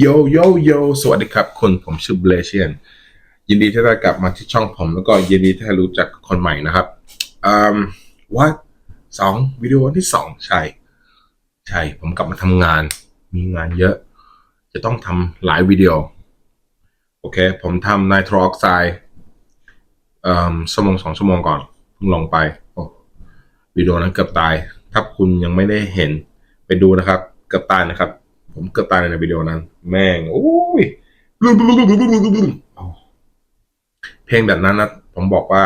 โยโยโยสวัสดีครับคุณผมชื่อเบลเชียน ยินดีที่ได้กลับมาที่ช่องผมแล้วก็ยินดีที่ได้รู้จักคนใหม่นะครับอืมว่าสองวิดีโอที่สองใช่ ใช่ ผมกลับมาทำงาน มีงานเยอะ จะต้องทำหลายวิดีโอ โอเค ผมทำไนโตรออกไซด์ ชั่วโมงสองชั่วโมงก่อนเพิ่งลงไปโอ้วิดีโอนั้นเกือบตาย ถ้าคุณยังไม่ได้เห็นไปดูนะครับ เกือบตายนะครับ ผมเกือบตายในวิดีโอนั้น แม่งโอ้ยเพลงแบบนั้นนะผมบอกว่า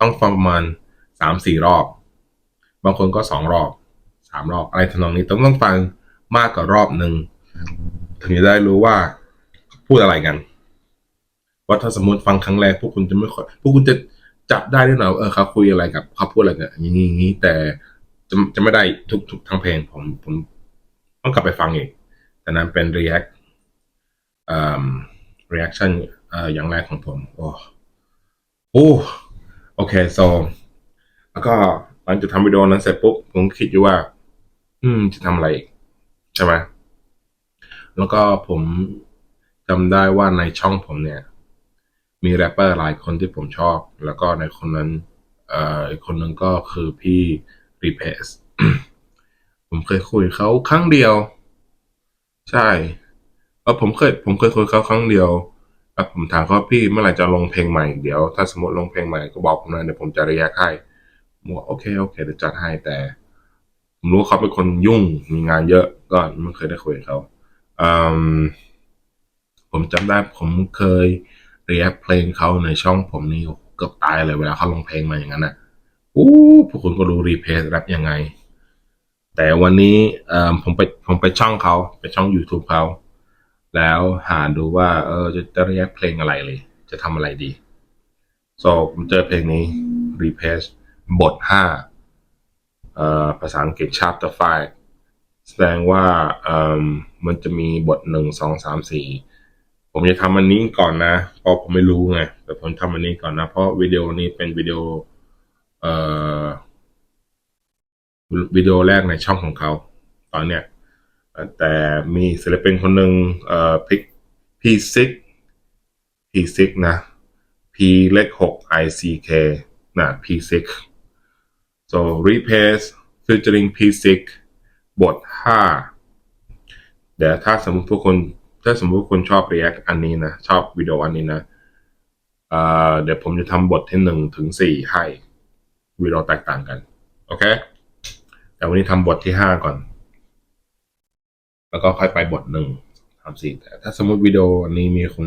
ต้องฟังประมาณสามสี่รอบ บางคนก็สองรอบสามรอบอะไรทำนองนี้ต้องต้องฟังมากกว่ารอบหนึ่งถึงจะได้รู้ว่าพูดอะไรกัน ว่าถ้าสมมติฟังครั้งแรกพวกคุณจะไม่ค่อยพวกคุณจะจับได้ด้วยนะว่าเออเขาคุยอะไรกับเขาพูดอะไรกันอย่างนี้อย่างนี้แต่จะจะไม่ได้ทุกทุกทั้งเพลงผมผมต้องกลับไปฟังอีกแต่นั้นเป็น react เอ่อ reaction เอ่ออย่างแรกของผมโอ้โอ้โอเค so แล้วก็หลังจากทำวิดีโอนั้นเสร็จปุ๊บผมคิดอยู่ว่า อืม จะทำอะไรอีกใช่ไหมแล้วก็ผมจำได้ว่าในช่องผมเนี่ย มีแรปเปอร์หลายคนที่ผมชอบ แล้วก็ในคนนั้นเอ่ออีกคนนึงก็คือพี่ r e p a c e ผมเคยคุยกับเขาครั้งเดียว ใช่เออผมเคย ผมเคยคุยกับเขาครั้งเดียวแล้วผมถามเขาว่าพี่เมื่อไหร่จะลงเพลงใหม่เดี๋ยวถ้าสมมติลงเพลงใหม่ก็บอกผมหนะเดี๋ยวผมจะระยะให้ผมบอกโอเคโอเคเดี๋ยวจัดให้แต่ ผมรู้ว่าเขาเป็นคนยุ่งมีงานเยอะก็ไม่เคยได้คุยกับเขาอืมผมจำได้ผมเคย เรียกเพลงเขาในช่องผมนี่เกือบตายเลยเวลาเขาลงเพลงมาอย่างนั้นนะอู้พวกคุณก็รู้รีเพลย์แรปยังไง แต่วันนี้เอ่อผมไปผมไปช่องเขาไปช่อง YouTube เขา แล้วหาดูว่า เออจะจะเรียกเพลงอะไรเลย จะทำอะไรดี so ผมเจอเพลงนี้ r e p a s บทห้าเอ่อภาษาอังกฤษ chapter five แสดงว่าเอ่อมันจะมีบทหนึ่งสองสามสี่ ผมจะทำอันนี้ก่อนนะเพราะผมไม่รู้ไงแต่ผมทำอันนี้ก่อนนะ เพราะวิดีโอนี้เป็นวิดีโอเอ่อวิดีโอแรกในช่องของเขา ตอนเนี้ยแต่มีศิลปินคนหนึ่งเอ่อพิกพีซิกพีซิกนะ P เลขหก I C K นะ P 6 so replace featuring P 6 บทห้าเดี๋ยวถ้าสมมติพวกคน ถ้าสมมติคนชอบ react อันนี้นะ ชอบวิดีโออันนี้นะเเดี๋ยวผมจะทำบทที่หนึ่งถึงสี่ให้วิดีโอแตกต่างกัน โอเค แต่วันนี้ทำบทที่ห้าก่อน แล้วก็ค่อยไปบทหนึ่งสามสี่แต่ถ้าสมมติวิดีโออันนี้มีคน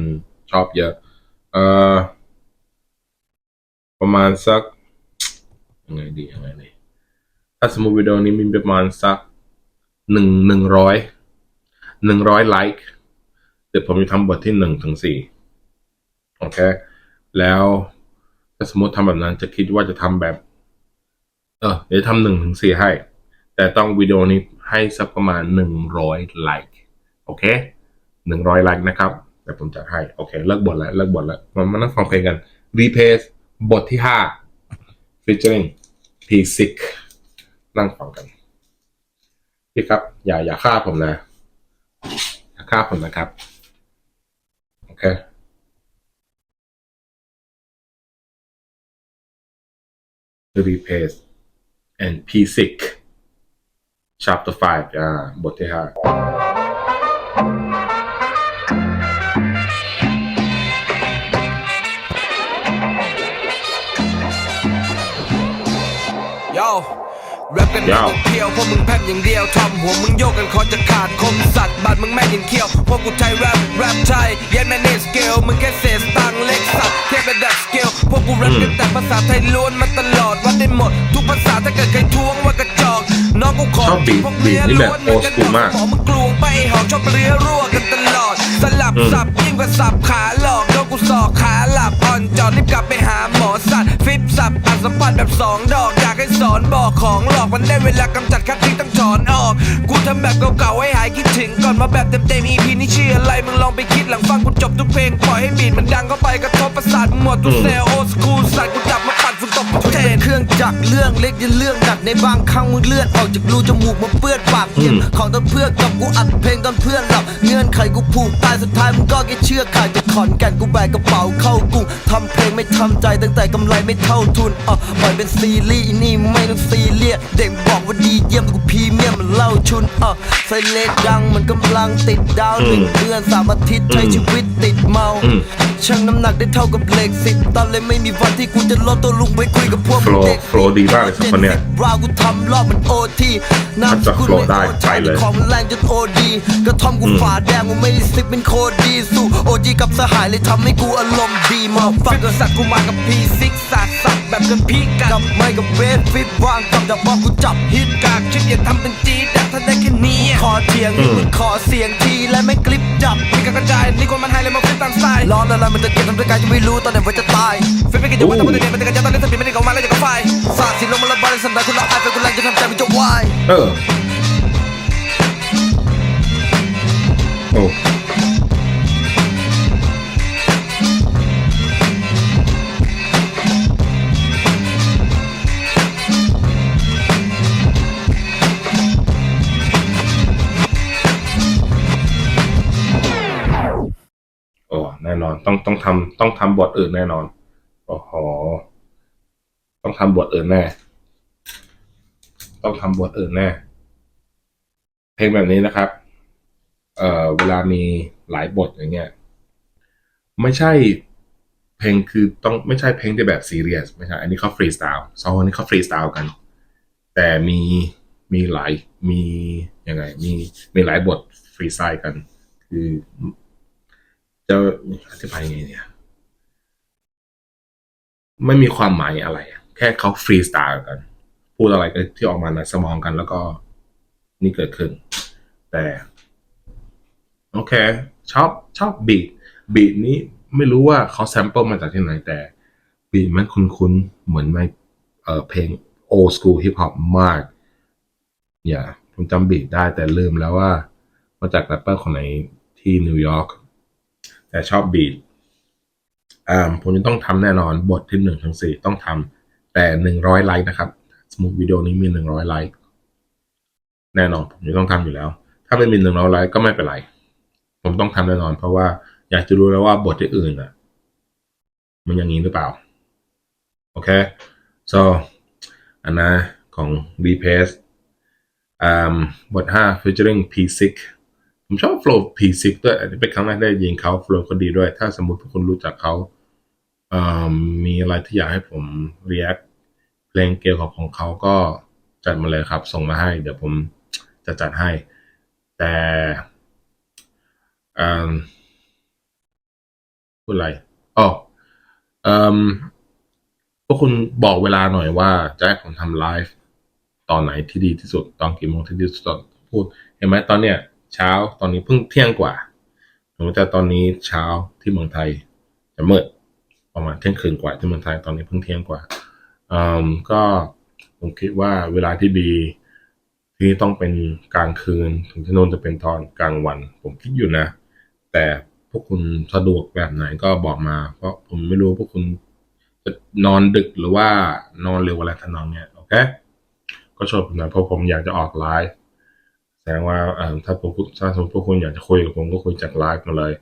ชอบเยอะเออประมาณสักยังไงดียังไงดีถ้าสมมติวิดีโอนี้มีประมาณสักหนึ่งหนึ่งร้อยหนึ่งร้อยไลค์ ดี๋ยวผมจะทำบทที่หนึ่งถึงสี่โอเค แล้วถ้าสมมติทำแบบนั้นจะคิดว่าจะทำแบบ เออเดี๋ยวทำหนึ่งถึงสี่ให้ แต่ต้องวิดีโอนี้ให้สักประมาณหนึ่งร้อยไลค์โอเคหนึ่งร้อยไลค์นะครับแต่ผมจะให้ โอเค เลิกบทแล้ว เลิกบทแล้ว มามานั่งฟังเพลงกัน replace บทที่ห้า featuring P sick นั่งฟังกัน พี่ครับ อย่าอย่าฆ่าผมนะ อย่าฆ่าผมนะครับ โอเค replace and P sick chapter 5อ่าบทที่ห้า โย แรปกันโย่มึงเที่ยวพวกมึงแพบอย่างเดียวทำหัวมึงโยกกันคอจะขาดคมสัตว์บาดมึงแม่งยังเขี้ยวพวกกูใช้แรปแรปใช่ยันแม่เนสเกลมึงแค่เศษสตังค์เล็กสัตว์แค่ระดับสเกลพวกกูแรปกันแต่ภาษาไทยล้วนมาตลอดวัดได้หมด ทุกภาษาถ้าเกิดใครทวงว่ากระจอกน้องกูขอชอบบีทพวกเมียบีทนี่แบบล้วนเหมือนกัน old school มากหมอมึงกลวงไปไอ้หอกชอบเรือรั่วกันตลอดสลับสับยิ่งกว่าสับขาหลอกโดนกูสอกขาหลับอ่อนจอดรีบกลับไปหาหมอสัตว์ฟิปสับอัดสัมผัสแบบสองดอกอยากให้ สอนบอกของหลอกมันได้เวลากำจัดคัดที่ต้องถอนออก กูทำแบบเก่าๆให้หายคิดถึงก่อนมาแบบเต็มๆ EP นี้ชื่ออะไรมึงลองไปคิดหลังฟังกูจบทุกเพลงปล่อยให้บีดมันดังเข้าไปกระทบประสาทมึงหมดทุกเซลล์โอสกูสัตว์กูจับมาปัดฝุ่นตบทุก เทนเครื่องจักรเรื่องเล็กยันเรื่องหนักในบางครั้งมึงเลือดออกจากรูจมูกมาเปื้อนปากเยี่ยมของตอนเพื่อนกับกูอัดเพลงตอนเพื่อนหลับเงื่อนไขกูผูกตายสุดท้ายมึงก็แค่เชื่อขาดจากขอนแก่นกูแบกกระเป๋าเข้ากรุงทำเพลงไม่ทำใจตั้งแต่กำไรไม่เท่าทุนอะปล่อยเป็นซีรีส์นี่ไม่ต้องซีเรียสเด็กบอกว่าดีเยี่ยมแต่กูพรีเมียมมันเล่าชุนอะ ไซเลสดังมันกำลังติดดาวหนึ่งเดือนสามอาทิตย์ใช้ชีวิตติดเมาอืมชั่งน้ำหนักได้เท่ากับเหล็กสิบตันเลยไม่มีวันที่กูจะลดตัวลุงไปคุยกับพวกมึง Flow เด็ก flow ดีมากเลยสองคนเนี่ยราวกูทำรอบมันโอทีน้ำสกุล flow ไม่ได้โอไปเลยของมันแรงจนโอดีกระท่อมกูฝาแดงกูไม่ได้ซิปเป็นโคดีสู้โอจีกับสหายเลยทำให้กูอารมณ์ดีมาฟัฟังงกับสัตว์กูมากับพีซิกสัตสับแบบกันพีกักับบไม่กับเวทฟิตวางกับดับบอกกูจับฮิตกากชิดอย่าทำเป็นจีดอะถ้าได้แค่นี้อะขอเถียงมึงขอเสียงทีและไม่คลิปจับมีการกระจายนี่คนมันให้เลยมาเป็นตามสไตล์ร้อนอะไรมันจะเก็บทำด้วยกันจะไม่รู้ตอนไหนว่าจะตายเฟ้ไปกินอยู่ว่าทำมันจะเด็ดมันจะกระจายตอนนี้สติไม่ได้เข้ามาแล้วจะกระไฟสาดสีลงมาละบายสันดานคุณละอายไปคุณแรงจะทำใจมันจะวายเออโอ้ ต้องต้องทำต้องทำบทอื่นแน่นอนโอ้โหต้องทำบทอื่นแน่ ต้องทำบทอื่นแน่ เพลงแบบนี้นะครับ เอ่อเวลามีหลายบทอย่างเงี้ย ไม่ใช่เพลงคือต้องไม่ใช่เพลงที่แบบซีเรียสไม่ใช่ อันนี้เขาฟรีสไตล์สองคนนี้เขาฟรีสไตล์กัน แต่มีมีหลายมียังไง มีมีหลายบทฟรีสไตล์กัน คือ จะอธิบายยังไงเนี่ย ไม่มีความหมายอะไรอะแค่เขาฟรีสไตล์กัน พูดอะไรก็ที่ออกมาในสมองกันแล้วก็ นี่เกิดขึ้น แต่ โอเค ชอบชอบบีทบีทนี้ไม่รู้ว่าเขาแซมเปิลมาจากที่ไหน แต่บีทมันคุ้นๆ เหมือนในเออเพลง old school hip hop มาก อย่าผมจำบีทได้แต่ลืมแล้วว่า มาจากแรปเปอร์คนไหนที่นิวยอร์ก แต่ชอบบีทอ่าผมจะต้องทำแน่นอนบทที่หนึ่งถึงสี่ต้องทำแต่หนึ่งร้อยไลค์นะครับ สมมติวิดีโอนี้มีหนึ่งร้อยไลค์แน่นอนผมจะต้องทำอยู่แล้ว ถ้าไม่มีหนึ่งร้อยไลค์ก็ไม่เป็นไร ผมต้องทำแน่นอน เพราะว่าอยากจะรู้แล้วว่าบทที่อื่นอะ มันอย่างนี้หรือเปล่า โอเค so อันนะของ b p a s อ่าบท5 featuring P6 ผมชอบ flow P6 ด้วยอันนี้เป็นครั้งแรกได้ยินเขา flow เขาดีด้วย ถ้าสมมติทุกคนรู้จักเขาอ่ามีอะไรที่อยากให้ผม react เพลงเกี่ยวกับของเขาก็จัดมาเลยครับ ส่งมาให้ เดี๋ยวผมจะจัดให้ แต่อ่าพูดอะไรอ๋อเอ่มพวกคุณบอกเวลาหน่อยว่าจะให้ผมทำไลฟ์ตอนไหนที่ดีที่สุด ตอนกี่โมงที่ดีที่สุดพูด เห็นไหมตอนเนี้ย เช้าตอนนี้เพิ่งเที่ยงกว่าผมแต่ตอนนี้เช้าที่เมืองไทยจะมืดประมาณเที่ยงคืนกว่าที่เมืองไทยตอนนี้เพิ่งเที่ยงกว่าอืมก็ผมคิดว่าเวลาที่ดีที่ต้องเป็นกลางคืน ถึงที่โน่นจะเป็นตอนกลางวัน ผมคิดอยู่นะ แต่พวกคุณสะดวกแบบไหนก็บอกมา เพราะผมไม่รู้พวกคุณจะนอนดึกหรือว่านอนเร็วอะไรทำนองเนี้ยโอเค ก็ช่วยผมหน่อยเพราะผมอยากจะออกไลฟ์ แสดงว่าถ้าพวกถ้าสมมติพวกคุณอยากจะคุยกับผมก็คุยจากไลฟ์มาเลย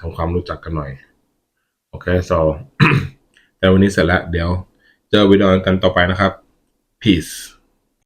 ทำความรู้จักกันหน่อยโอเค so แต่วันนี้เสร็จแล้ว เดี๋ยวเจอวิดีโอกันต่อไปนะครับ peace